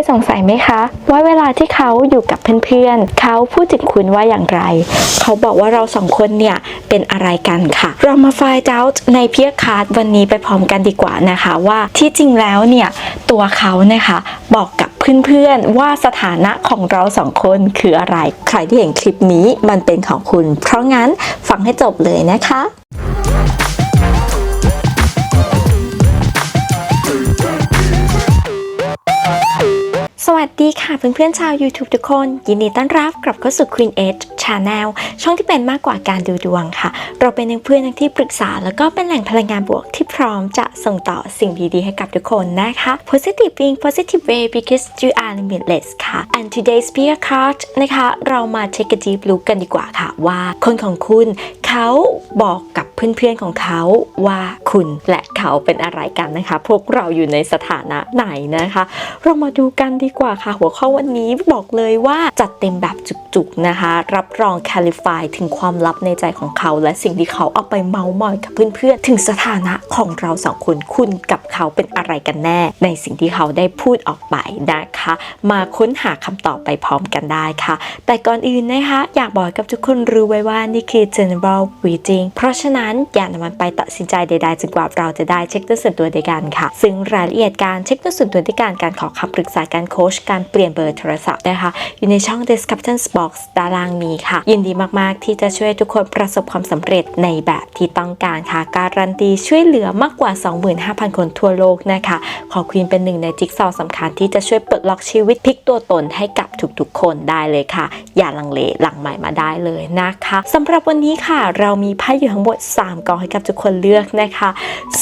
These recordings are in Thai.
ยสงสัยไหมคะ ว่าเวลาที่เขาอยู่กับเพื่อนๆ เขาพูดถึงคุณว่าอย่างไร เขาบอกว่าเราสองคนเนี่ยเป็นอะไรกันค่ะ เรามา find out ในเพียคาร์ดวันนี้ไปพร้อมกันดีกว่านะคะว่าที่จริงแล้วเนี่ยตัวเขานะคะบอกกับเพื่อนๆว่าสถานะของเราสองคนคืออะไร ใครที่เห็นคลิปนี้มันเป็นของคุณ เพราะงั้นฟังให้จบเลยนะคะ วัสดีค่ะเพื่อนๆชาว YouTube ทุกคน ยินดีต้อนรับกลับเข้าสู่ Queen Edge Channel ช่องที่เป็นมากกว่าการดูดวงค่ะ เราเป็นเพื่อนที่ปรึกษา แล้วก็เป็นแหล่งพลังงานบวกที่พร้อมจะส่งต่อสิ่งดีๆ ให้กับทุกคนนะคะ Positive being positive way because you are limitless ค่ะ and today's p e a r card นะคะ เรามา take a deep look กันดีกว่าค่ะว่า คนของคุณเขาบอกกับเพื่อนๆของเขาว่าคุณและเขาเป็นอะไรกันนะคะ พวกเราอยู่ในสถานะไหนนะคะ เรามาดูกันดีกว่าค่ะ หัวข้อวันนี้บอกเลยว่าจัดเต็มแบบจุกๆนะคะ รับรองแคลิฟายถึงความลับในใจของเขา และสิ่งที่เขาเอาไปเมาส์มอยกับเพื่อนๆ ถึงสถานะของเราสองคนคุณกับเขาเป็นอะไรกันแน่ ในสิ่งที่เขาได้พูดออกไปนะคะ มาค้นหาคำตอบไปพร้อมกันได้ค่ะ แต่ก่อนอื่นนะคะ อยากบอกกับทุกคนรู้ไว้ว่านี่คือ general reading เพราะฉะนั้นอย่านำมันไปตัดสินใจใดๆจนกว่าเราจะได้เช็คตัวส่วนตัวด้วยกันค่ะ ซึ่งรายละเอียดการเช็คตัวส่วนตัวด้วยการการขอคำปรึกษาการโค้ชการเปลี่ยนเบอร์โทรศัพท์นะคะ อยู่ในช่อง description box ด้านล่างนี้ค่ะ ยินดีมากๆ ที่จะช่วยทุกคนประสบความสำเร็จในแบบที่ต้องการค่ะ การันตีช่วยเหลือมากกว่า 25,000 คนทั่วโลกนะคะ ขอควีนเป็นหนึ่งในจิ๊กซอว์สำคัญที่จะช่วยปลดล็อกชีวิตพลิกตัวตนให้กับทุกๆ คนได้เลยค่ะ อย่าลังเลหลังใหม่มาได้เลยนะคะสำหรับวันนี้ค่ะ เรามีไพ่อยู่ทั้งหมด3กองให้กับทุกคนเลือกนะคะ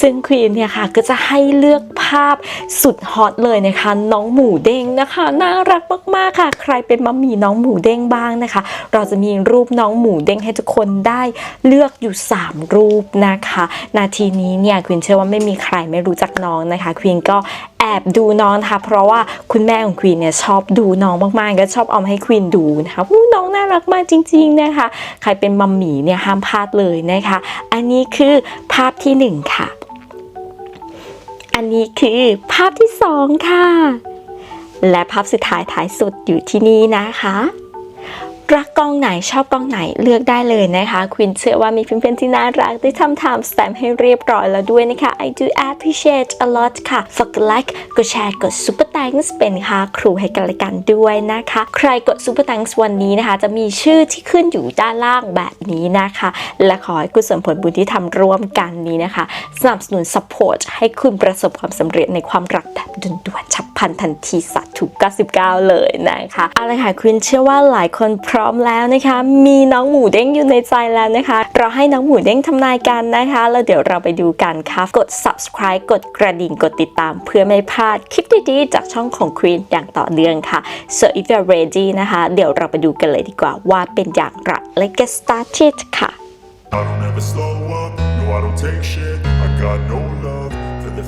ซึ่งควีนเนี่ยค่ะก็จะให้เลือกภาพสุดฮอตเลยนะคะ น้องหมูเด้งนะคะน่ารักมากๆค่ะ ใครเป็นมัมมี่น้องหมูเด้งบ้างนะคะ เราจะมีรูปน้องหมูเด้งให้ทุกคนได้เลือกอยู่ 3 รูปนะคะ นาทีนี้เนี่ยควีนเชื่อว่าไม่มีใครไม่รู้จักน้องนะคะควีนก็แอบดูน้องนะคะเพราะว่าคุณแม่ของควีนเนี่ยชอบดูน้องมากๆ ก็ชอบเอามาให้ควีนดูนะคะน้องน่ารักมากจริง ๆนะคะ ใครเป็นมัมมี่เนี่ยห้ามพลาดเลยนะคะ อันนี้คือภาพที่หนึ่งค่ะ อันนี้คือภาพที่สองค่ะ และภาพสุดท้ายท้ายสุดอยู่ที่นี่นะคะ รักกองไหนชอบกองไหนเลือกได้เลยนะคะควินเชื่อว่ามีเพื่อนๆที่น่ารักได้ทำทม์สแตมให้เรียบร้อยแล้วด้วยนะคะ I do appreciate a lot ค่ะฝากกดไลค์กดแชร์กด super thanks เป็นค่ะครูให้กันละกันด้วยนะคะ ใครกด super thanks วันนี้นะคะ จะมีชื่อที่ขึ้นอยู่ด้านล่างแบบนี้นะคะ และขอให้กุศลผลบุญที่ทำร่วมกันนี้นะคะ สนับสนุน support ให้คุณประสบความสำเร็จในความรักแบบด่วนๆฉับ พันทันทีสัตว์ถูก 99 เลยนะคะเอาละค่ะคุณเชื่อว่าหลายคนพร้อมแล้วนะคะ มีน้องหมูเด้งอยู่ในใจแล้วนะคะ เราให้น้องหมูเด้งทำนายกันนะคะ แล้วเดี๋ยวเราไปดูกันค่ะกด subscribe กดกระดิ่งกดติดตาม เพื่อไม่พลาดคลิปดีๆ จากช่องของ Queen อย่างต่อเนื่องค่ะ so if you're ready นะคะ เดี๋ยวเราไปดูกันเลยดีกว่าว่าเป็นอย่างไร let's get started ค่ะ I don't ever slow up, no I don't take shit I got no love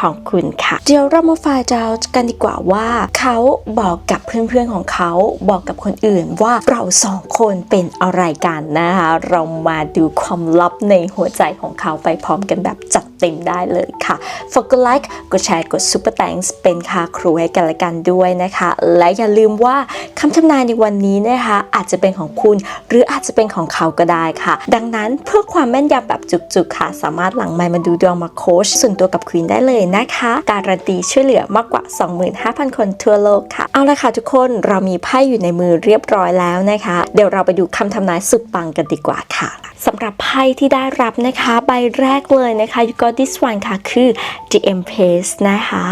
ของคุณค่ะ เดี๋ยวเรามาฝ่ายดาวกันดีกว่าว่า เขาบอกกับเพื่อนๆของเขาบอกกับคนอื่นว่าเราสองคนเป็นอะไรกันนะคะ เรามาดูความลับในหัวใจของเขาไปพร้อมกันแบบจัดเต็มได้เลยค่ะฝากกดไลค์กดแชร์กด super thanks เป็นค่าครูให้กันและกันด้วยนะคะ และอย่าลืมว่าคำทำนายในวันนี้นะคะ อาจจะเป็นของคุณ หรืออาจจะเป็นของเขาก็ได้ค่ะ ดังนั้นเพื่อความแม่นยำแบบจุกๆค่ะ สามารถหลังไมค์มาดูดวงมาโคชส่วนตัวกับควีนได้เลยนะคะ การันตีช่วยเหลือมากกว่า 25,000 คนทั่วโลกค่ะ เอาละค่ะทุกคนเรามีไพ่อยู่ในมือเรียบร้อยแล้วนะคะ เดี๋ยวเราไปดูคำทำนายสุดปังกันดีกว่าค่ะสำหรับไพ่ที่ได้รับนะคะ ใบแรกเลยนะคะ you got this one ค่ะ คือ the empress นะคะ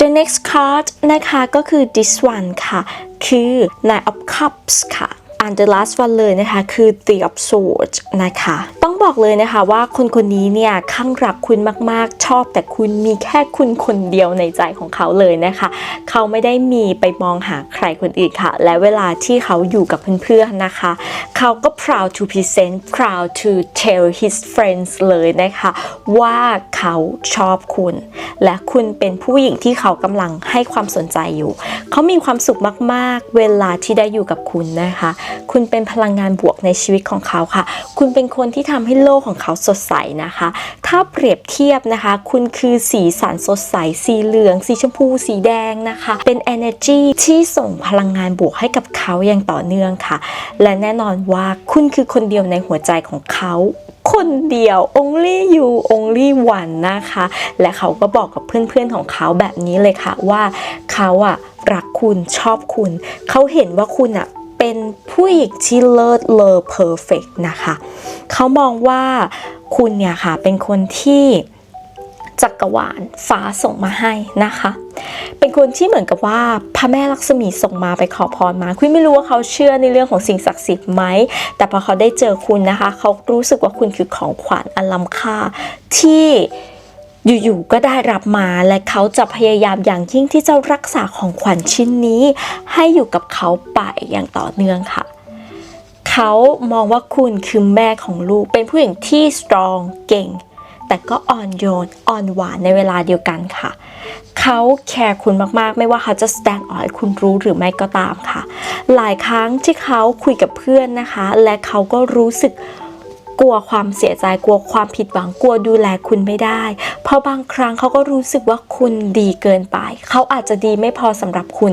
The next card นะคะก็คือ this one ค่ะ คือ Nine of Cups ค่ะ and the last one เลยนะคะ คือ The of Swords นะคะ บอกเลยนะคะว่าคนคนนี้เนี่ยข้างรักคุณมากๆ ชอบแต่คุณมีแค่คุณคนเดียวในใจของเขาเลยนะคะ เขาไม่ได้มีไปมองหาใครคนอื่นค่ะ และเวลาที่เขาอยู่กับเพื่อนๆนะคะ เขาก็ proud to present proud to tell his friends เลยนะคะ ว่าเขาชอบคุณ และคุณเป็นผู้หญิงที่เขากำลังให้ความสนใจอยู่ เขามีความสุขมากๆ เวลาที่ได้อยู่กับคุณนะคะ คุณเป็นพลังงานบวกในชีวิตของเขาค่ะ คุณเป็นคนที่ทำให้โลกของเขาสดใสนะคะ ถ้าเปรียบเทียบนะคะ คุณคือสีสันสดใส สีเหลือง สีชมพู สีแดงนะคะ เป็น energy ที่ส่งพลังงานบวกให้กับเขาอย่างต่อเนื่องค่ะ และแน่นอนว่าคุณคือคนเดียวในหัวใจของเขาคนเดียว only you only one นะคะ และเขาก็บอกกับเพื่อนๆของเขาแบบนี้เลยค่ะว่าเขาอะรักคุณชอบคุณ เขาเห็นว่าคุณอะ เป็นผู้หญิงที่เลิศเลอ perfect นะคะ เขามองว่าคุณเนี่ยค่ะเป็นคนที่จักรวาลฟ้าส่งมาให้นะคะ เป็นคนที่เหมือนกับว่าพระแม่ลักษมีส่งมาไปขอพรมา คุณไม่รู้ว่าเขาเชื่อในเรื่องของสิ่งศักดิ์สิทธิ์ไหม แต่พอเขาได้เจอคุณนะคะ เขารู้สึกว่าคุณคือของขวัญอันล้ำค่าที่ อยู่ๆก็ได้รับมาและเขาจะพยายามอย่างยิ่งที่จะรักษาของขวัญชิ้นนี้ ให้อยู่กับเขาไปอย่างต่อเนื่องค่ะ เขามองว่าคุณคือแม่ของลูก เป็นผู้หญิงที่สตรองเก่ง แต่ก็อ่อนโยนอ่อนหวานในเวลาเดียวกันค่ะเขาแคร์คุณมากๆ ไม่ว่าเขาจะแสดงออกให้คุณรู้หรือไม่ก็ตามค่ะ หลายครั้งที่เขาคุยกับเพื่อนนะคะ และเขาก็รู้สึก กลัวความเสียใจกลัวความผิดหวังกลัวดูแลคุณไม่ได้ เพราะบางครั้งเขาก็รู้สึกว่าคุณดีเกินไป เขาอาจจะดีไม่พอสำหรับคุณ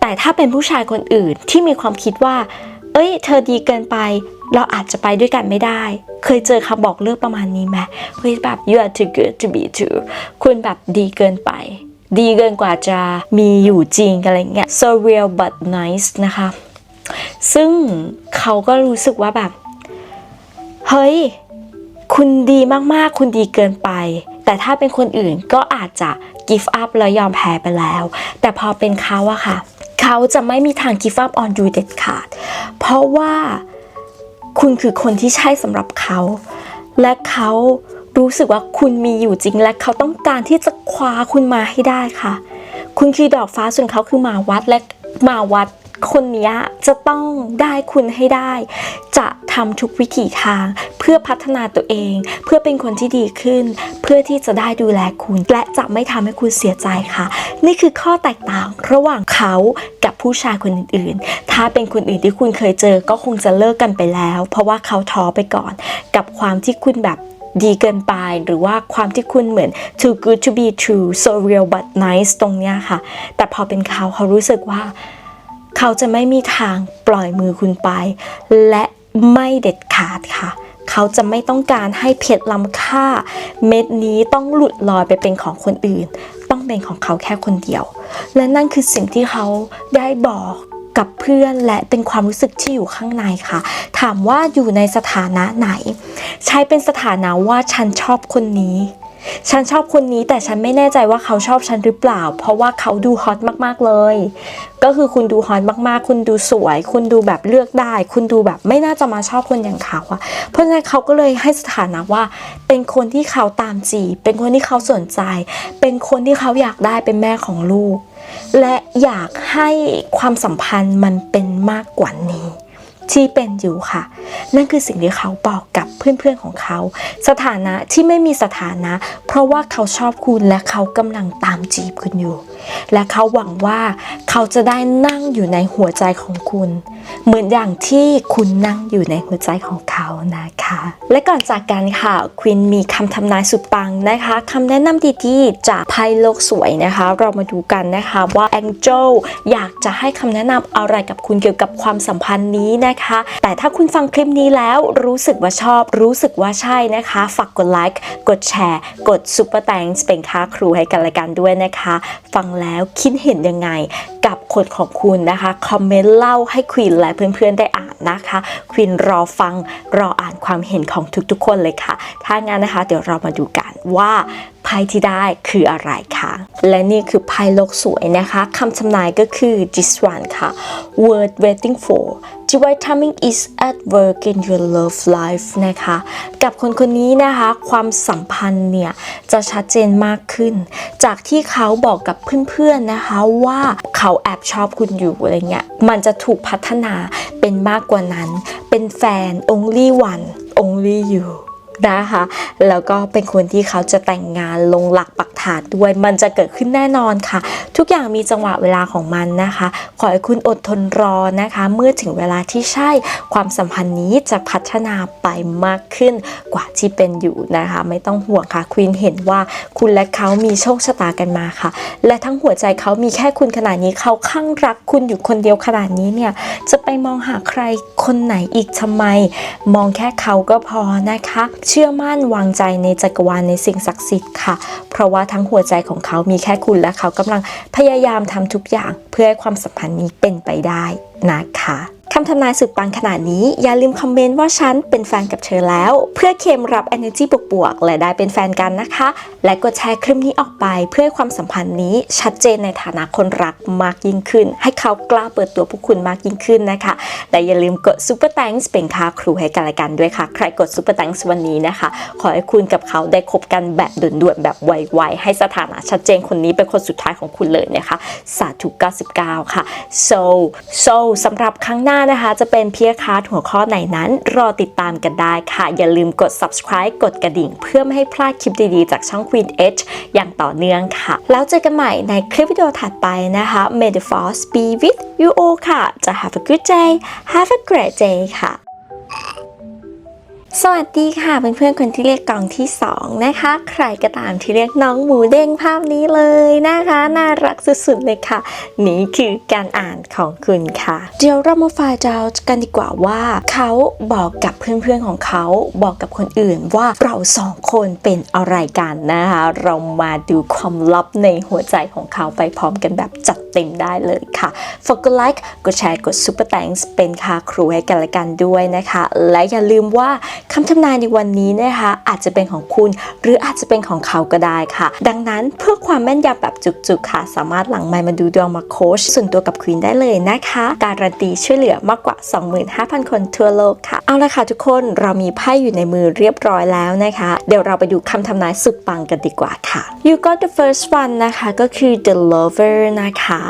แต่ถ้าเป็นผู้ชายคนอื่นที่มีความคิดว่า เอ้ย เธอดีเกินไป เราอาจจะไปด้วยกันไม่ได้ เคยเจอคำบอกเลิกประมาณนี้ไหมเฮ้ยแบบ you are too good to be true คุณแบบดีเกินไปดีเกินกว่าจะมีอยู่จริงอะไรเงี้ย so real but nice นะคะ ซึ่งเขาก็รู้สึกว่าแบบ เฮ้ย คุณดีมากๆ คุณดีเกินไป แต่ถ้าเป็นคนอื่นก็อาจจะ give up แล้วยอมแพ้ไปแล้ว แต่พอเป็นเขาอะค่ะ เขาจะไม่มีทาง give up on you เด็ดขาด เพราะว่าคุณคือคนที่ใช่สำหรับเขา และเขารู้สึกว่าคุณมีอยู่จริง และเขาต้องการที่จะคว้าคุณมาให้ได้ค่ะ คุณคือดอกฟ้าส่วนเขาคือมาวัดและมาวัด คนนี้จะต้องได้คุณให้ได้ จะทำทุกวิถีทาง เพื่อพัฒนาตัวเอง เพื่อเป็นคนที่ดีขึ้น เพื่อที่จะได้ดูแลคุณ และจะไม่ทำให้คุณเสียใจค่ะ นี่คือข้อแตกต่างระหว่างเขากับผู้ชายคนอื่นๆ ถ้าเป็นคนอื่นที่คุณเคยเจอก็คงจะเลิกกันไปแล้ว เพราะว่าเขาท้อไปก่อน กับความที่คุณแบบดีเกินไปหรือว่าความที่คุณเหมือน too good to be true so real but nice ตรงเนี้ยค่ะ แต่พอเป็นเขาเขารู้สึกว่า เขาจะไม่มีทางปล่อยมือคุณไป และไม่เด็ดขาดค่ะ เขาจะไม่ต้องการให้เพชรล้ำค่า เม็ดนี้ต้องหลุดลอยไปเป็นของคนอื่น ต้องเป็นของเขาแค่คนเดียว และนั่นคือสิ่งที่เขาได้บอกกับเพื่อนและเป็นความรู้สึกที่อยู่ข้างในค่ะ ถามว่าอยู่ในสถานะไหน ใช้เป็นสถานะว่าฉันชอบคนนี้ ฉันชอบคนนี้แต่ฉันไม่แน่ใจว่าเขาชอบฉันหรือเปล่า เพราะว่าเขาดูฮอตมากๆเลย ก็คือคุณดูฮอตมากๆ คุณดูสวย คุณดูแบบเลือกได้ คุณดูแบบไม่น่าจะมาชอบคนอย่างเขาอะเพราะฉะนั้นเขาก็เลยให้สถานะว่า เป็นคนที่เขาตามจีบเป็นคนที่เขาสนใจ เป็นคนที่เขาอยากได้เป็นแม่ของลูก และอยากให้ความสัมพันธ์มันเป็นมากกว่านี้ ที่เป็นอยู่ค่ะ นั่นคือสิ่งที่เขาบอกกับเพื่อนๆของเขา สถานะที่ไม่มีสถานะ เพราะว่าเขาชอบคุณและเขากำลังตามจีบคุณอยู่ และเขาหวังว่าเขาจะได้นั่งอยู่ในหัวใจของคุณ เหมือนอย่างที่คุณนั่งอยู่ในหัวใจของเขานะคะ และก่อนจากกันค่ะควินมีคำทำนายสุดปังนะคะคำแนะนำดีๆจากไพ่โลกสวยนะคะ เรามาดูกันนะคะว่า Angel อยากจะให้คำแนะนำอะไรกับคุณเกี่ยวกับความสัมพันธ์นี้นะนะคะ แต่ถ้าคุณฟังคลิปนี้แล้วรู้สึกว่าชอบ รู้สึกว่าใช่นะคะ ฝากกดไลค์กดแชร์ กดซุปเปอร์แตงเป็นค่าครูให้กันละกันด้วยนะคะ ฟังแล้วคิดเห็นยังไงกับคนของคุณนะคะคอมเมนต์เล่าให้ควีนและเพื่อนๆได้อ่านนะคะควีนรอฟังรออ่านความเห็นของทุกๆ คนเลยค่ะ ถ้างั้นนะคะ เดี๋ยวเรามาดูกันว่า ไพ่ที่ได้คืออะไรคะและนี่คือไพ่โลกสวยนะคะคำทำนายก็คือ this one ค่ะ word waiting for divine timing is at work in your love life นะคะ กับคนคนนี้นะคะ ความสัมพันธ์เนี่ย จะชัดเจนมากขึ้น จากที่เขาบอกกับเพื่อนๆนะคะว่าเขาแอบชอบคุณอยู่อะไรเงี้ย มันจะถูกพัฒนาเป็นมากกว่านั้น เป็นแฟน only one only you นะคะ แล้วก็เป็นคนที่เขาจะแต่งงานลงหลักปักฐานด้วย มันจะเกิดขึ้นแน่นอนค่ะ ทุกอย่างมีจังหวะเวลาของมันนะคะ ขอให้คุณอดทนรอนะคะ เมื่อถึงเวลาที่ใช่ความสัมพันธ์นี้จะพัฒนาไปมากขึ้นกว่าที่เป็นอยู่นะคะ ไม่ต้องห่วงค่ะควีนเห็นว่าคุณและเขามีโชคชะตากันมาค่ะ และทั้งหัวใจเขามีแค่คุณขนาดนี้เขาข้างรักคุณอยู่คนเดียวขนาดนี้เนี่ยจะไปมองหาใครคนไหนอีกทำไม มองแค่เขาก็พอนะคะ เชื่อมั่นวางใจในจักรวาลในสิ่งศักดิ์สิทธิ์ค่ะ เพราะว่าทั้งหัวใจของเขามีแค่คุณและเขากำลังพยายามทำทุกอย่างเพื่อให้ความสัมพันธ์นี้เป็นไปได้นะคะ คำทำนายสุดปังขนาดนี้ อย่าลืมคอมเมนต์ว่าฉันเป็นแฟนกับเธอแล้ว เพื่อเคมรับ energy บวกๆ และได้เป็นแฟนกันนะคะ และกดแชร์คลิปนี้ออกไป เพื่อให้ความสัมพันธ์นี้ชัดเจนในฐานะคนรักมากยิ่งขึ้น ให้เขากล้าเปิดตัวพวกคุณมากยิ่งขึ้นนะคะ และอย่าลืมกด super thanks เป็นค่าครูให้กันและกันด้วยค่ะ ใครกด super thanks วันนี้นะคะ ขอให้คุณกับเขาได้คบกันแบบด่วนๆแบบไวๆให้สถานะชัดเจนคนนี้เป็นคนสุดท้ายของคุณเลยนะคะสาธุ99 ค่ะ so so สำหรับครั้งหน้านะคะจะเป็นเพียร์คาร์ดหัวข้อไหนนั้น รอติดตามกันได้ค่ะ อย่าลืมกด subscribe กดกระดิ่ง เพื่อไม่ให้พลาดคลิปดีๆ จากช่อง Queen Edge อย่างต่อเนื่องค่ะ แล้วเจอกันใหม่ในคลิปวิดีโอถัดไปนะคะ May the force be with you all ค่ะจะ have a good day have a great day ค่ะ สวัสดีค่ะเพื่อนๆคนที่เรียกกองที่ 2 นะคะ ใครก็ตามที่เรียกน้องหมูเด้งภาพนี้เลยนะคะ น่ารักสุดๆเลยค่ะ นี่คือการอ่านของคุณค่ะ เดี๋ยวเรามาฝ่ายดาวกันดีกว่าว่า เขาบอกกับเพื่อนๆของเขาบอกกับคนอื่นว่าเราสองคนเป็นอะไรกันนะคะ เรามาดูความลับในหัวใจของเขาไปพร้อมกันแบบจัด ต็มได้เลยค่ะฝากกดไลค์กดแชร์กด Super Thanks เป็นค่าครูให้กันและกันด้วยนะคะ และอย่าลืมว่าคำทำนายในวันนี้นะคะ อาจจะเป็นของคุณหรืออาจจะเป็นของเขาก็ได้ค่ะ ดังนั้นเพื่อความแม่นยำแบบจุกๆค่ะ สามารถหลังไมค์มาดูดวงมาโค้ชส่วนตัวกับควีนได้เลยนะคะ การันตีช่วยเหลือมากกว่า 25,000 คนทั่วโลกค่ะ เอาละค่ะทุกคนเรามีไพ่อยู่ในมือเรียบร้อยแล้วนะคะ เดี๋ยวเราไปดูคำทำนายสุดปังกันดีกว่าค่ะ you got the first one นะคะก็คือ the lover นะคะ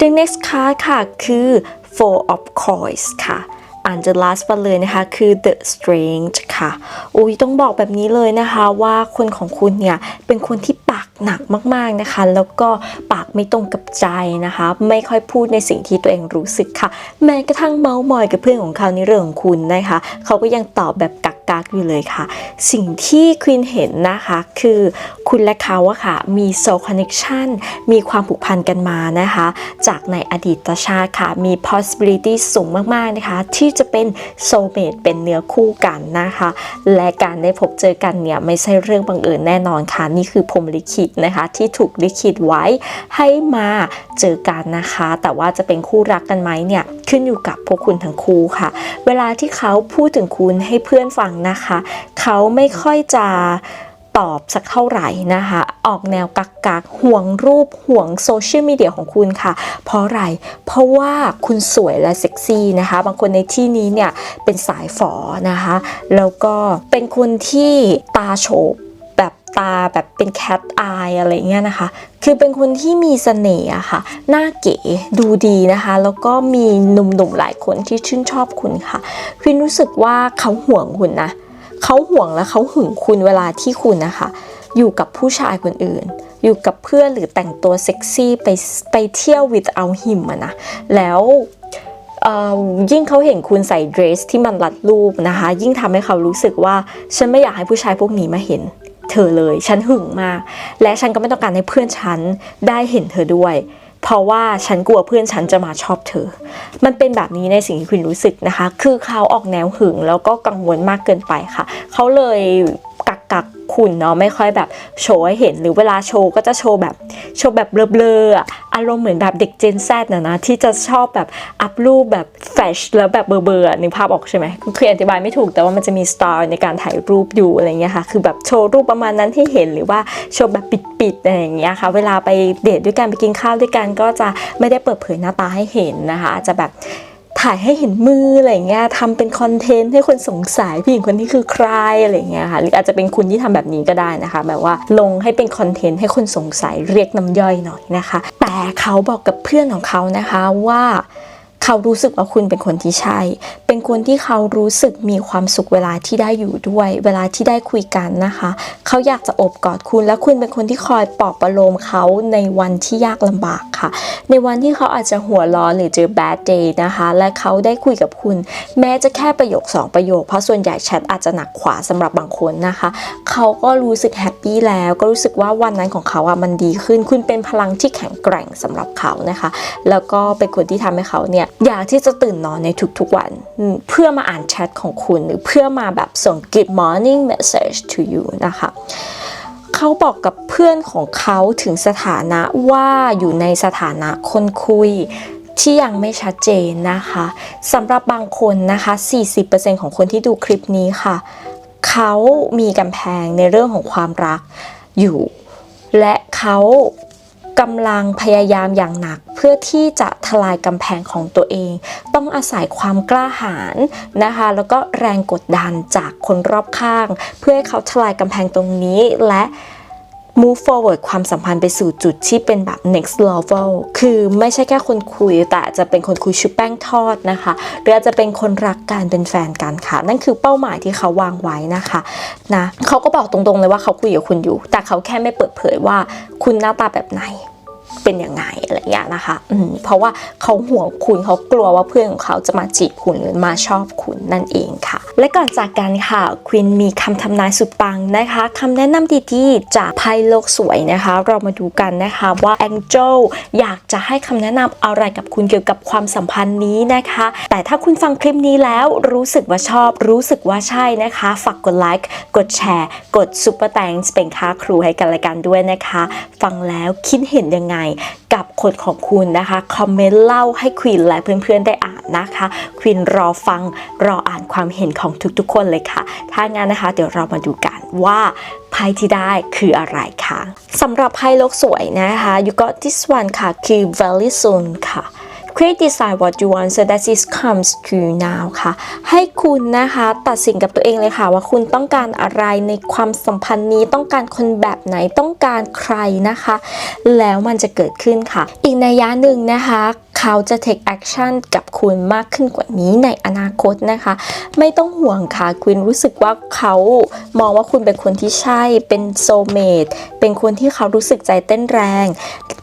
The next card ค่ะคือ Four of Coins ค่ะอันจะ last one เลยนะคะ คือ The Strange ค่ะ อุ้ยต้องบอกแบบนี้เลยนะคะว่าคนของคุณเนี่ย เป็นคนที่ปากหนักมากๆนะคะ แล้วก็ปากไม่ตรงกับใจนะคะ ไม่ค่อยพูดในสิ่งที่ตัวเองรู้สึกค่ะ แม้กระทั่งเมาส์มอยกับเพื่อนของเขาในเรื่องของคุณนะคะ เขาก็ยังตอบแบบกักกักอยู่เลยค่ะ สิ่งที่ควีนเห็นนะคะคือคุณและเขาอะค่ะ มี soul connection มีความผูกพันกันมานะคะ จากในอดีตชาติค่ะ มี possibility สูงมาก ๆ นะคะ ที่จะเป็น soulmate เป็นเนื้อคู่กันนะคะ และการได้พบเจอกันเนี่ย ไม่ใช่เรื่องบังเอิญแน่นอนค่ะ นี่คือพรมลิขิตนะคะ ที่ถูกลิขิตไว้ให้มาเจอกันนะคะ แต่ว่าจะเป็นคู่รักกันไหมเนี่ย ขึ้นอยู่กับพวกคุณทั้งคู่ค่ะ เวลาที่เขาพูดถึงคุณให้เพื่อนฟังนะคะ เขาไม่ค่อยจะ ตอบสักเท่าไหร่นะคะ ออกแนวกักกักห่วงรูปห่วงโซเชียลมีเดียของคุณค่ะ เพราะอะไร เพราะว่าคุณสวยและเซ็กซี่นะคะ บางคนในที่นี้เนี่ยเป็นสายฝอนะคะ แล้วก็เป็นคนที่ตาโฉบแบบตาแบบเป็นแคทอายอะไรเงี้ยนะคะ คือเป็นคนที่มีเสน่ห์อะค่ะ หน้าเก๋ ดูดีนะคะ แล้วก็มีหนุ่มๆหลายคนที่ชื่นชอบคุณค่ะควินรู้สึกว่าเขาห่วงคุณนะเขาห่วงและเขาหึงคุณเวลาที่คุณนะคะ อยู่กับผู้ชายคนอื่น อยู่กับเพื่อนหรือแต่งตัวเซ็กซี่ไปไปเที่ยว without him อะนะแล้วยิ่งเขาเห็นคุณใส่เดรสที่มันรัดรูปนะคะ ยิ่งทำให้เขารู้สึกว่า ฉันไม่อยากให้ผู้ชายพวกนี้มาเห็น เธอเลย ฉันหึงมาก และฉันก็ไม่ต้องการให้เพื่อนฉันได้เห็นเธอด้วย เพราะว่าฉันกลัวเพื่อนฉันจะมาชอบเธอ มันเป็นแบบนี้ในสิ่งที่ควินรู้สึกนะคะ คือเขาออกแนวหึงแล้วก็กังวลมากเกินไปค่ะ เขาเลย กักกักคุณเนาะไม่ค่อยแบบโชว์ให้เห็นหรือเวลาโชว์ก็จะโชว์แบบโชว์แบบเบลอๆอารมณ์เหมือนแบบเด็กเจนแซดนะนะที่จะชอบแบบอัพรูปแบบแฟชแล้วแบบเบลอๆนึกภาพออกใช่ไหมคืออธิบายไม่ถูกแต่ว่ามันจะมีสไตล์ในการถ่ายรูปอยู่อะไรเงี้ยค่ะคือแบบโชว์รูปประมาณนั้นให้เห็นหรือว่าโชว์แบบปิดๆอะไรอย่างเงี้ยค่ะเวลาไปเดทด้วยกันไปกินข้าวด้วยกันก็จะไม่ได้เปิดเผยหน้าตาให้เห็นนะคะจะแบบ ถ่ายให้เห็นมืออะไรเงี้ยทำเป็นคอนเทนต์ให้คนสงสัยผู้หญิงคนนี้คือใครอะไรเงี้ยค่ะหรืออาจจะเป็นคุณที่ทำแบบนี้ก็ได้นะคะ แบบว่าลงให้เป็นคอนเทนต์ให้คนสงสัยเรียกน้ำย่อยหน่อยนะคะ แต่เขาบอกกับเพื่อนของเขานะคะว่า เขารู้สึกว่าคุณเป็นคนที่ใช่ เป็นคนที่เขารู้สึกมีความสุขเวลาที่ได้อยู่ด้วย เวลาที่ได้คุยกันนะคะ เขาอยากจะอบกอดคุณ และคุณเป็นคนที่คอยปลอบประโลมเขาในวันที่ยากลำบากค่ะ ในวันที่เขาอาจจะหัวร้อนหรือเจอ bad day นะคะ และเขาได้คุยกับคุณ แม้จะแค่ประโยค 2 ประโยค เพราะส่วนใหญ่แชทอาจจะหนักขวาสำหรับบางคนนะคะ เขาก็รู้สึกแฮปปี้แล้ว ก็รู้สึกว่าวันนั้นของเขาอะมันดีขึ้น คุณเป็นพลังที่แข็งแกร่งสำหรับเขานะคะ แล้วก็เป็นคนที่ทำให้เขาเนี่ยอยากที่จะตื่นนอนในทุกๆวัน เพื่อมาอ่านแชทของคุณ หรือเพื่อมาแบบส่ง good morning message to you นะคะเขาบอกกับเพื่อนของเขาถึงสถานะว่าอยู่ในสถานะคนคุยที่ยังไม่ชัดเจนนะคะสำหรับบางคนนะคะ 40%ของคนที่ดูคลิปนี้ค่ะ เขามีกำแพงในเรื่องของความรักอยู่ และเขา กำลังพยายามอย่างหนักเพื่อที่จะทลายกำแพงของตัวเอง ต้องอาศัยความกล้าหาญนะคะ แล้วก็แรงกดดันจากคนรอบข้าง เพื่อให้เขาทลายกำแพงตรงนี้และ move forward ความสัมพันธ์ไปสู่จุดที่เป็นแบบ next level คือไม่ใช่แค่คนคุย แต่จจะเป็นคนคุยชุบแป้งทอดนะคะ หรืออาจจะเป็นคนรักกันเป็นแฟนกันค่ะ นั่นคือเป้าหมายที่เขาวางไว้นะคะนะเขาก็บอกตรงๆเลยว่าเขาคุยกับคุณอยู่ แต่เขาแค่ไม่เปิดเผยว่าคุณหน้าตาแบบไหน เป็นยังไงอะไรอย่างเงี้ยนะคะ อืม เพราะว่าเขาห่วงคุณเขากลัวว่าเพื่อนของเขาจะมาจีบคุณหรือมาชอบคุณนั่นเองค่ะ และก่อนจากกันค่ะควินมีคำทำนายสุดปังนะคะคำแนะนำดีๆจากไพ่โลกสวยนะคะ เรามาดูกันนะคะว่า Angel อยากจะให้คำแนะนำอะไรกับคุณเกี่ยวกับความสัมพันธ์นี้นะคะ แต่ถ้าคุณฟังคลิปนี้แล้วรู้สึกว่าชอบ รู้สึกว่าใช่นะคะ ฝากกดไลค์กดแชร์ กด Super Thanks เป็นค่าครูให้กันและกันด้วยนะคะ ฟังแล้วคิดเห็นยังไงกับคนของคุณนะคะคอมเมนต์เล่าให้ควีนและเพื่อนๆได้อ่านนะคะควีนรอฟังรออ่านความเห็นของทุกๆ คนเลยค่ะ ถ้างั้นนะคะ เดี๋ยวเรามาดูกันว่าไพ่ที่ได้คืออะไรคะสำหรับไพ่โลกสวยนะคะ you got this one ค่ะคือ very soon ค่ะ Create decide what you want so that it comes to you now ค่ะ ให้คุณนะคะตัดสินกับตัวเองเลยค่ะ ว่าคุณต้องการอะไรในความสัมพันธ์นี้ต้องการคนแบบไหนต้องการใครนะคะ แล้วมันจะเกิดขึ้นค่ะ อีกในยยะหนึ่งนะคะ เขาจะ take action กับคุณมากขึ้นกว่านี้ในอนาคตนะคะ ไม่ต้องห่วงค่ะคุณรู้สึกว่าเขามองว่าคุณเป็นคนที่ใช่เป็นโซเมดเป็นคนที่เขารู้สึกใจเต้นแรง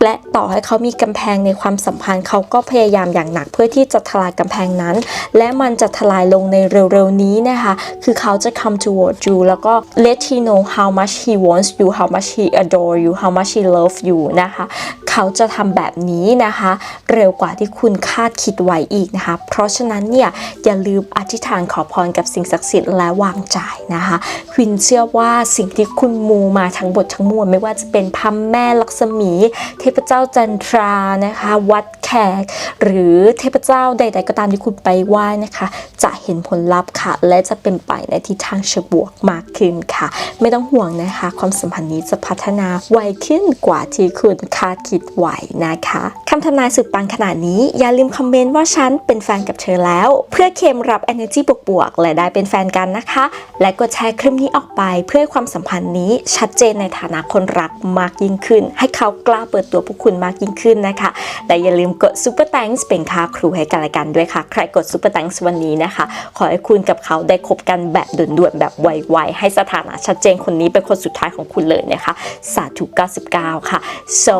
และต่อให้เขามีกำแพงในความสัมพันธ์เขาก็พยยายามอย่างหนักเพื่อที่จะทลายกำแพงนั้น และมันจะทลายลงในเร็วๆนี้นะคะ คือเขาจะ come toward you แล้วก็ let he know how much he wants you how much he adore you how much he love you นะคะ เขาจะทำแบบนี้นะคะ เร็วกว่าที่คุณคาดคิดไว้อีกนะคะ เพราะฉะนั้นเนี่ยอย่าลืมอธิษฐานขอพรกับสิ่งศักดิ์สิทธิ์และวางใจนะคะควินเชื่อว่าสิ่งที่คุณมูมาทั้งหมดทั้งมวลไม่ว่าจะเป็นพระแม่ลักษมี เทพเจ้าจันทรานะคะ วัดแขก หรือเทพเจ้าใด ๆ ก็ตามที่คุณไปไหว้นะคะ จะเห็นผลลัพธ์ค่ะ และจะเป็นไปในทิศทางเชิงบวกมากขึ้นค่ะ ไม่ต้องห่วงนะคะ ความสัมพันธ์นี้จะพัฒนาไวขึ้นกว่าที่คุณคาดคิดไหวนะคะคำทำนายสุดปังขนาดนี้ อย่าลืมคอมเมนต์ว่าฉันเป็นแฟนกับเธอแล้ว เพื่อเคมรับ energy บวกๆและได้เป็นแฟนกันนะคะ และกดแชร์คลิปนี้ออกไป เพื่อให้ความสัมพันธ์นี้ชัดเจนในฐานะคนรักมากยิ่งขึ้น ให้เขากล้าเปิดตัวพวกคุณมากยิ่งขึ้นนะคะแต่อย่าลืมกด super Thanks เป็นค่าครูให้กันและกันด้วยค่ะ ใครกด Super Thanks วันนี้นะคะ ขอให้คุณกับเขาได้คบกันแบบด่วนๆแบบไวๆให้สถานะชัดเจนคนนี้เป็นคนสุดท้ายของคุณเลยนะคะสาธุ99 ค่ะ so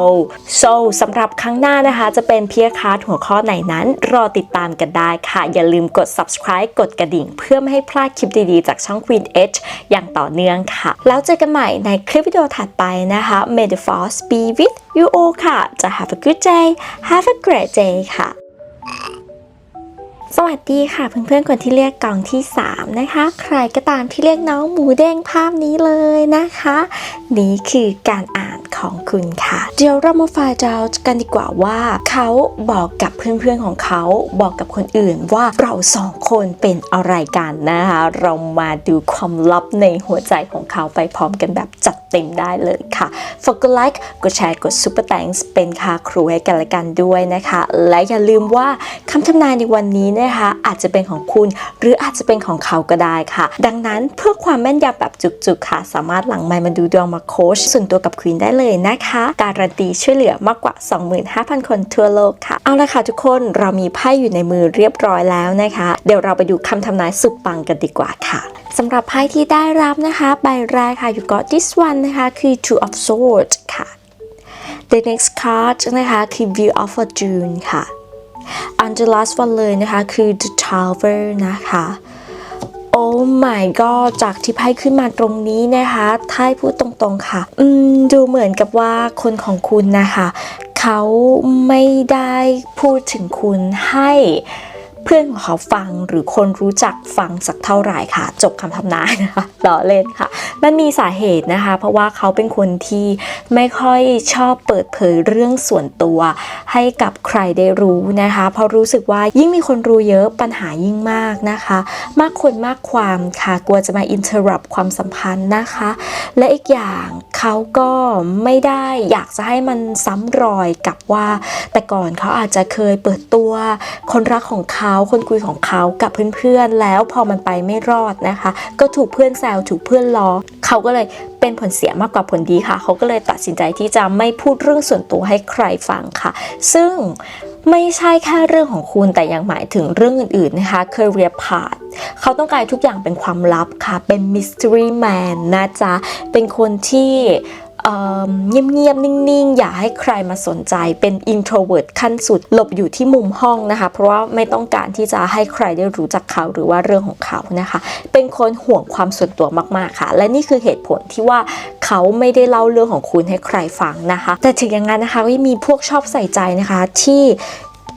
so สำหรับครั้งหน้านะคะ จะเป็นเพียร์คาร์หัวข้อไหนนั้น รอติดตามกันได้ค่ะ อย่าลืมกด subscribe กดกระดิ่ง เพื่อไม่ให้พลาดคลิปดีๆ จากช่อง Queen Edge อย่างต่อเนื่องค่ะ แล้วเจอกันใหม่ในคลิปวิดีโอถัดไปนะคะ May the force be with you all ค่ะ จะ have a good day have a great day ค่ะสวัสดีค่ะเพื่อนๆคนที่เรียกกล่องที่ 3 นะคะ ใครก็ตามที่เรียกน้องหมูเด้งภาพนี้เลยนะคะ นี่คือการอ่าน ของคุณค่ะ เดี๋ยวเรามาฝ่ายดากันดีกว่าว่า เขาบอกกับเพื่อนๆของเขาบอกกับคนอื่นว่าเราสองคนเป็นอะไรกันนะคะ เรามาดูความลับในหัวใจของเขาไปพร้อมกันแบบจัด เต็มได้เลยค่ะฝากกดไลค์กดแชร์กด Super Thanks เป็นค่าครูให้กันและกันด้วยนะคะ และอย่าลืมว่าคำทำนายในวันนี้นะคะ อาจจะเป็นของคุณ หรืออาจจะเป็นของเขาก็ได้ค่ะ ดังนั้นเพื่อความแม่นยำแบบจุกๆค่ะ สามารถหลังไมมาดูดวงมาโค้ชส่วนตัวกับควีนได้เลยนะคะ การันตีช่วยเหลือมากกว่า 25,000 คนทั่วโลกค่ะ เอาละค่ะทุกคนเรามีไพ่อยู่ในมือเรียบร้อยแล้วนะคะ เดี๋ยวเราไปดูคำทำนายสุดปังกันดีกว่าค่ะ สำหรับไพ่ที่ได้รับนะคะ ใบแรกค่ะ you got this one นะคะ คือ two of swords ค่ะ the next card นะคะ คือ view of fortune ค่ะอัน the last one เลยนะคะ คือ the tower นะคะโอ้ my god จากที่ไพ่ขึ้นมาตรงนี้นะคะถ้าให้พูดตรงๆค่ะ อืม ดูเหมือนกับว่าคนของคุณนะคะ เขาไม่ได้พูดถึงคุณให้ เพื่อนของเขาฟังหรือคนรู้จักฟังสักเท่าไหร่ค่ะ จบคำทำนายนะคะล้อเล่นค่ะ มันมีสาเหตุนะคะ เพราะว่าเขาเป็นคนที่ไม่ค่อยชอบเปิดเผยเรื่องส่วนตัว ให้กับใครได้รู้นะคะ เพราะรู้สึกว่ายิ่งมีคนรู้เยอะปัญหายิ่งมากนะคะ มากคนมากความค่ะ กลัวจะมาอินเทอร์รับความสัมพันธ์นะคะ และอีกอย่างเขาก็ไม่ได้อยากจะให้มันซ้ำรอยกับว่า แต่ก่อนเขาอาจจะเคยเปิดตัวคนรักของเขาาคนคุยของเขากับเพื่อนๆ แล้วพอมันไปไม่รอดนะคะ ก็ถูกเพื่อนแซวถูกเพื่อนล้อเขาก็เลยเป็นผลเสียมากกว่าผลดีค่ะ เขาก็เลยตัดสินใจที่จะไม่พูดเรื่องส่วนตัวให้ใครฟังค่ะ ซึ่งไม่ใช่แค่เรื่องของคุณแต่ยังหมายถึงเรื่องอื่นๆนะคะ career path เขาต้องการทุกอย่างเป็นความลับค่ะ เป็น mystery man นะจ๊ะ เป็นคนที่ เงียบๆ นิ่งๆ อย่าให้ใครมาสนใจ เป็น introvert ขั้นสุด หลบอยู่ที่มุมห้องนะคะ เพราะว่าไม่ต้องการที่จะให้ใครได้รู้จักเขาหรือว่าเรื่องของเขานะคะ เป็นคนห่วงความส่วนตัวมากๆ ค่ะ และนี่คือเหตุผลที่ว่าเขาไม่ได้เล่าเรื่องของคุณให้ใครฟังนะคะ แต่ถึงอย่างนั้นนะคะก็มีพวกชอบใส่ใจนะคะที่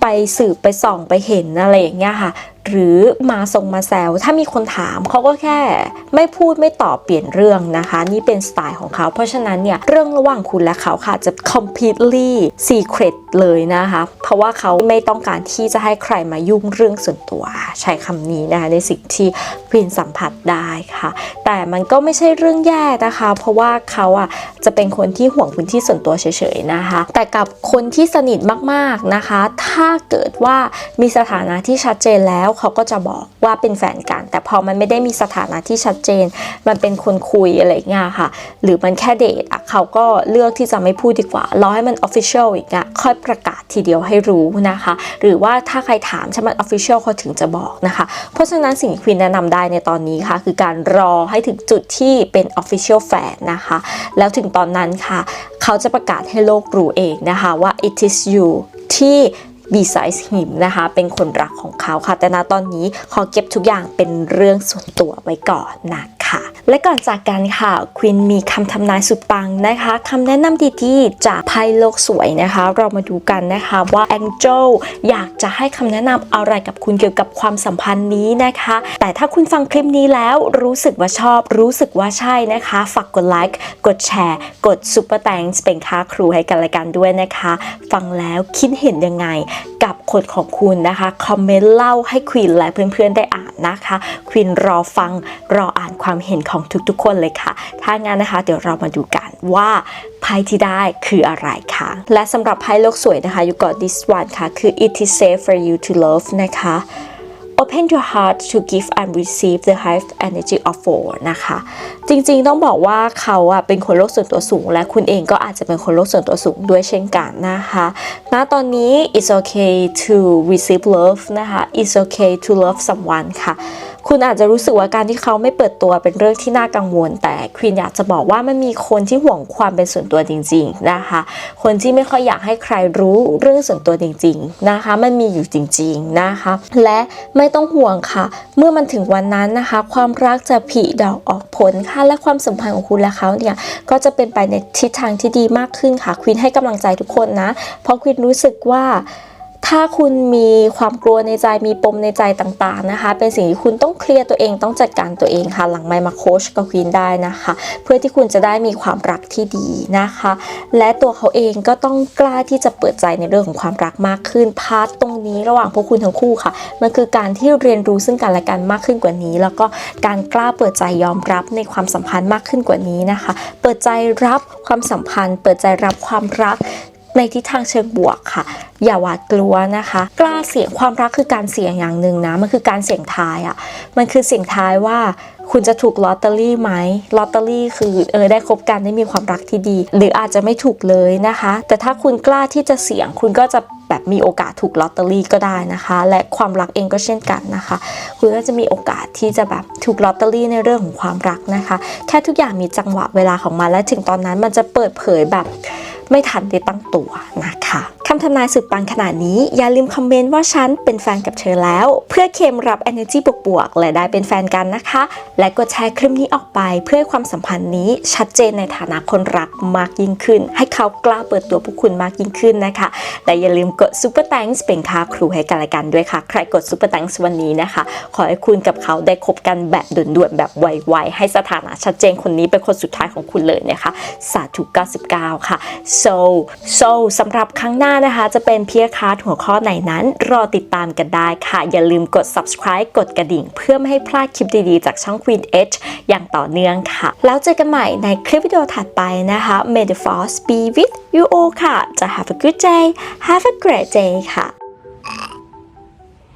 ไปสืบไปส่องไปเห็นอะไรอย่างเงี้ยค่ะ หรือมาส่งมาแซวถ้ามีคนถามเขาก็แค่ไม่พูดไม่ตอบเปลี่ยนเรื่องนะคะ นี่เป็นสไตล์ของเขา เพราะฉะนั้นเนี่ยเรื่องระหว่างคุณและเขาค่ะจะ completely secret เลยนะคะ เพราะว่าเขาไม่ต้องการที่จะให้ใครมายุ่งเรื่องส่วนตัว ใช้คำนี้นะคะในสิ่งที่ควีนสัมผัสได้ค่ะ แต่มันก็ไม่ใช่เรื่องแย่นะคะ เพราะว่าเขาอะจะเป็นคนที่ห่วงพื้นที่ส่วนตัวเฉยๆนะคะ แต่กับคนที่สนิทมากๆนะคะ ถ้าเกิดว่ามีสถานะที่ชัดเจนแล้วเขาก็จะบอกว่าเป็นแฟนกัน แต่พอมันไม่ได้มีสถานะที่ชัดเจน มันเป็นคนคุยอะไรเงี้ยค่ะ หรือมันแค่เดทอะเขาก็เลือกที่จะไม่พูดดีกว่ารอให้มัน official อีกอะค่อยประกาศทีเดียวให้รู้นะคะ หรือว่าถ้าใครถามใช่ไหม official เขาถึงจะบอกนะคะ เพราะฉะนั้นสิ่งที่ควีนแนะนำได้ในตอนนี้ค่ะ คือการรอให้ถึงจุดที่เป็น official fan นะคะ แล้วถึงตอนนั้นค่ะ เขาจะประกาศให้โลกรู้เองนะคะว่า it is you ที่ besides him นะคะ เป็นคนรักของเขาค่ะ แต่ณตอนนี้ขอเก็บทุกอย่างเป็นเรื่องส่วนตัวไว้ก่อนนะคะ และก่อนจากกันค่ะควินมีคำทำนายสุดปังนะคะคำแนะนำดีๆจากไพ่โลกสวยนะคะ เรามาดูกันนะคะว่า Angel อยากจะให้คำแนะนำอะไรกับคุณเกี่ยวกับความสัมพันธ์นี้นะคะ แต่ถ้าคุณฟังคลิปนี้แล้วรู้สึกว่าชอบ รู้สึกว่าใช่นะคะ ฝากกดไลค์กดแชร์กด Super Thanks เป็นค่าครูให้กันและกันด้วยนะคะ ฟังแล้วคิดเห็นยังไงกับคนของคุณนะคะคอมเมนต์เล่าให้ควีนและเพื่อนๆได้อ่านนะคะควีนรอฟังรออ่านความเห็นของทุกๆ คนเลยค่ะ ถ้างั้นนะคะ เดี๋ยวเรามาดูกันว่าไพ่ที่ได้คืออะไรค่ะและสำหรับไพ่โลกสวยนะคะ you got this one ค่ะคือ it is safe for you to love นะคะ open your heart to give and receive the high energy of four นะคะ จริงๆต้องบอกว่าเขาอะเป็นคนโลกส่วนตัวสูง และคุณเองก็อาจจะเป็นคนโลกส่วนตัวสูงด้วยเช่นกันนะคะณตอนนี้ it's okay to receive love นะคะ it's okay to love someone ค่ะ คุณอาจจะรู้สึกว่าการที่เขาไม่เปิดตัวเป็นเรื่องที่น่ากังวล แต่ควีนอยากจะบอกว่ามันมีคนที่ห่วงความเป็นส่วนตัวจริง ๆนะคะ คนที่ไม่ค่อยอยากให้ใครรู้เรื่องส่วนตัวจริง ๆนะคะ มันมีอยู่จริง ๆนะคะ และไม่ต้องห่วงค่ะ เมื่อมันถึงวันนั้นนะคะ ความรักจะผลิดอกออกผลค่ะและความสัมพันธ์ของคุณและเขาเนี่ยก็จะเป็นไปในทิศทางที่ดีมากขึ้นค่ะควีนให้กำลังใจทุกคนนะเพราะควีนรู้สึกว่า ถ้าคุณมีความกลัวในใจมีปมในใจต่างๆนะคะ เป็นสิ่งที่คุณต้องเคลียร์ตัวเองต้องจัดการตัวเองค่ะ หลังไมมาโคชกับควีนได้นะคะ เพื่อที่คุณจะได้มีความรักที่ดีนะคะ และตัวเขาเองก็ต้องกล้าที่จะเปิดใจในเรื่องของความรักมากขึ้นพาร์ทตรงนี้ระหว่างพวกคุณทั้งคู่ค่ะ มันคือการที่เรียนรู้ซึ่งกันและกันมากขึ้นกว่านี้ แล้วก็การกล้าเปิดใจยอมรับในความสัมพันธ์มากขึ้นกว่านี้นะคะ เปิดใจรับความสัมพันธ์ เปิดใจรับความรัก ในทิศทางเชิงบวกค่ะ อย่าหวาดกลัวนะคะ กล้าเสี่ยงความรักคือการเสี่ยงอย่างหนึ่งนะมันคือการเสี่ยงทายอะ่ะมันคือเสี่ยงทายว่า คุณจะถูกลอตเตอรี่ไหมลอตเตอรี่คือเออได้คบกันได้มีความรักที่ดี หรืออาจจะไม่ถูกเลยนะคะ แต่ถ้าคุณกล้าที่จะเสี่ยงคุณก็จะแบบมีโอกาสถูกลอตเตอรี่ก็ได้นะคะ และความรักเองก็เช่นกันนะคะ คุณก็จะมีโอกาสที่จะแบบถูกลอตเตอรี่ในเรื่องของความรักนะคะ แค่ทุกอย่างมีจังหวะเวลาของมันและถึงตอนนั้นมันจะเปิดเผยแบบไม่ทันได้ตั้งตัวนะคะำทำนายสุดปังขนาดนี้ อย่าลืมคอมเมนต์ว่าฉันเป็นแฟนกับเธอแล้ว เพื่อเคมรับ energy บวกๆ และได้เป็นแฟนกันนะคะ และกดแชร์คลิปนี้ออกไป เพื่อให้ความสัมพันธ์นี้ชัดเจนในฐานะคนรักมากยิ่งขึ้น ให้เขากล้าเปิดตัวพวกคุณมากยิ่งขึ้นนะคะ และอย่าลืมกด super thanks เป็นค่าครูให้กันและกันด้วยค่ะ ใครกด super thanks วันนี้นะคะ ขอให้คุณกับเขาได้คบกันแบบด่วนๆแบบไวๆให้สถานะชัดเจนคนนี้เป็นคนสุดท้ายของคุณเลยนะคะสาธุ99 ค่ะ so so สำหรับครั้งหน้านะคะจะเป็นเพียร์คาร์ดหัวข้อไหนนั้น รอติดตามกันได้ค่ะ อย่าลืมกด subscribe กดกระดิ่ง เพื่อไม่ให้พลาดคลิปดีๆ จากช่อง Queen Edge อย่างต่อเนื่องค่ะ แล้วเจอกันใหม่ในคลิปวิดีโอถัดไปนะคะ May the force be with you all ค่ะ จะ have a good day have a great day ค่ะ